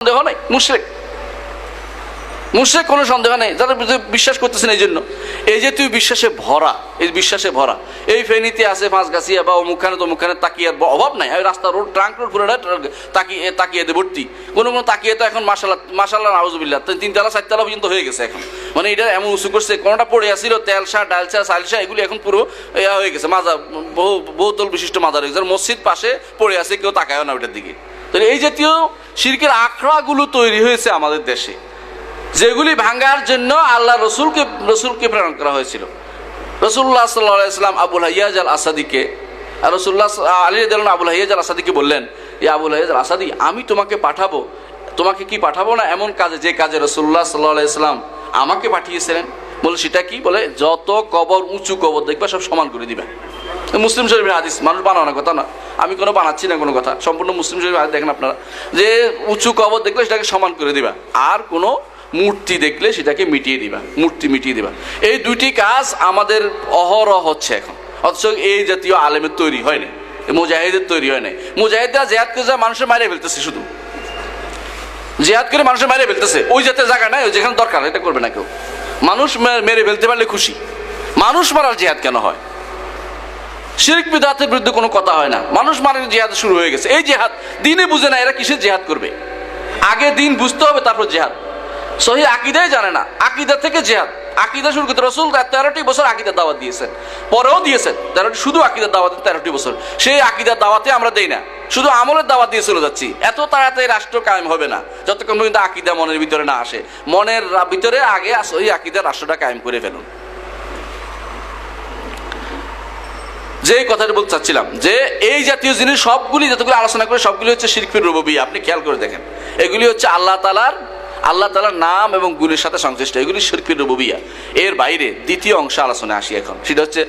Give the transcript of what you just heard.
সন্দেহ নাই, মুশরেক। মুশরেক কোনো সন্দেহ নেই, যারা বিশ্বাস করতেছেন এই জন্য। এই যে তুই বিশ্বাসে ভরা, এই বিশ্বাসে ভরা, এই ফেনীতে আছে পাঁচ গাছিয়া বা অমুকখানে তমুকখানে তাকিয়ার অভাব নাই। ওই রাস্তা রোড, ট্রাঙ্ক রোড পুরোটা তাকিয়ে তাকিয়ে ভর্তি। কোনো কোনো তাকিয়ে তো এখন মাসাল্লাহ মাসাল্লাহ নাউজুবিল্লাহ তো তিনতলা, চারতলা পর্যন্ত হয়ে গেছে এখন। মানে এটা এমন উঁচু করছে, কোনোটা পড়ে আসছিল তেলসা ডালসা সালসা এগুলি এখন পুরো হয়ে গেছে। মাজা বহু বহুতল বিশিষ্ট মাজার হয়ে গেছে। মসজিদ পাশে পড়ে আছে, কেউ তাকায় না ওটার দিকে। তাহলে এই জাতীয় শিরকের আখড়াগুলো তৈরি হয়েছে আমাদের দেশে, যেগুলি ভাঙার জন্য আল্লাহ রসুলকে রসুলকে প্রেরণ করা হয়েছিল। রসুল্লাহ সাল্লাম আবুল হাইয়াজ আল আসাদিকে রসুল্লাহ আলী দিন আবুল হাইয়াজ আল আসাদিকে বললেন, ইয়া আবুল হাইয়াজ আল আসাদি আমি তোমাকে পাঠাবো, তোমাকে কি পাঠাবো না এমন কাজে, যে কাজে রসুল্লাহ সাল্লাহ ইসলাম আমাকে পাঠিয়েছিলেন? বলে, সেটা কি? বলে, যত কবর উঁচু কবর দেখবে সব সমান করে দিবে। মুসলিম শরীফের হাদিস, মানুষ বানানো কথা না। আমি কোনো বানাচ্ছি না কোনো কথা। সম্পূর্ণ মুসলিম শরীফের হাদিস দেখেন আপনারা। যে উঁচু কবর দেখলে সেটাকে সমান করে দিবা। আর কোনো মূর্তি দেখলে সেটাকে মিটিয়ে দিবা। মূর্তি মিটিয়ে দিবা। এই দুইটি কাজ আমাদের অহরহ হচ্ছে এখন। অথচ এই জাতীয় আলেমের তৈরি হয়নি মুজাহিদের তৈরি হয় নাই। মুজাহিদরা জেহাদ করে মানুষের মারিয়ে ফেলতেছে শুধু। জেহাদ করে মানুষের মারিয়ে ফেলতেছে। ওই জাতের জায়গা নাই যেখানে দরকার, এটা করবে না কেউ। মানুষ মেরে ফেলতে পারলে খুশি। মানুষ মারার জেহাদ কেন হয়? শিরিক বিদাতের বিরুদ্ধে কোনো কথা হয় না। মানুষ মারার জেহাদ শুরু হয়ে গেছে। এই জেহাদ দিনে বুঝে না এরা কিসের জেহাদ করবে? আগে দিন বুঝতে হবে, তারপর জেহাদ। সহি আকিদাই জানে না। আকিদা থেকে জেহাদ। আকিদা শুরু করতে রসুল তেরোটি বছর আকিদার দাওয়াত দিয়েছেন। পরেও দিয়েছেন। তেরোটি শুধু আকিদার দাওয়াত তেরোটি বছর। সেই আকিদার দাওয়াতে আমরা দেই না। শুধু আমলের দাওয়াত দিয়ে চলে যাচ্ছি। এত তাড়াতাড়ি রাষ্ট্র কায়েম হবে না। যতক্ষণ পর্যন্ত আকিদা মনের ভিতরে না আসে। মনের ভিতরে আগে সহি আকিদার রাষ্ট্রটা কায়েম করে ফেলুন। যে কথাটা বলতে চাচ্ছিলাম, যে এই জাতীয় জিনিস সবগুলি যতগুলো আলোচনা করে সবগুলি হচ্ছে শিল্পীর রবি আপনি খেয়াল করে দেখেন, এগুলি হচ্ছে আল্লাহ তালার আল্লাহ তালার নাম এবং গুলির সাথে সংশ্লিষ্ট, এগুলি শিল্পীর রবিয়া এর বাইরে দ্বিতীয় অংশ আলোচনায় আসি এখন, সেটা হচ্ছে